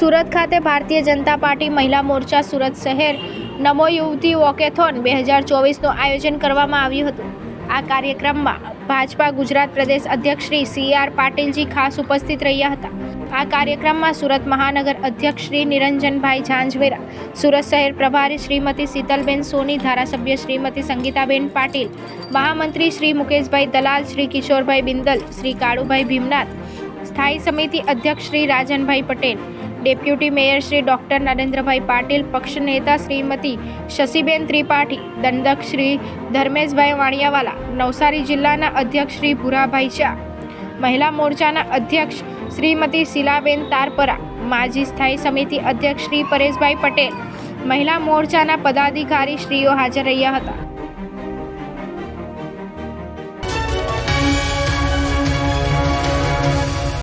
સુરત ખાતે ભારતીય જનતા પાર્ટી મહિલા મોરચા સુરત શહેર નમો યુવતી વોકેથોન બે હજાર ચોવીસનું આયોજન કરવામાં આવ્યું હતું. આ કાર્યક્રમમાં ભાજપા ગુજરાત પ્રદેશ અધ્યક્ષ શ્રી સી આર પાટીલજી ખાસ ઉપસ્થિત રહ્યા હતા. આ કાર્યક્રમમાં સુરત મહાનગર અધ્યક્ષ શ્રી નિરંજનભાઈ ઝાંઝવેરા, સુરત શહેર પ્રભારી શ્રીમતી શીતલબેન સોની, ધારાસભ્ય શ્રીમતી સંગીતાબેન પાટીલ, મહામંત્રી શ્રી મુકેશભાઈ દલાલ, શ્રી કિશોરભાઈ બિંદલ, શ્રી કાળુભાઈ ભીમનાથ, સ્થાયી સમિતિ અધ્યક્ષ Shri Rajanbhai Patel deputy mayor Shri doctor Narendrabhai Patil, પક્ષ નેતા શ્રીમતી શશીબેન ત્રિપાઠી, દંડક શ્રી ધર્મેશભાઈ વાણિયાવાલા, નવસારી જિલ્લાના અધ્યક્ષ શ્રી ભુરાભાઈ ચા મહિલા મોરચાના અધ્યક્ષ શ્રીમતી શીલાબેન તારપરા, માજી સ્થાયી સમિતિ અધ્યક્ષ શ્રી પરેશભાઈ પટેલ, મહિલા મોરચાના પદાધિકારી શ્રીઓ હાજર રહ્યા હતા.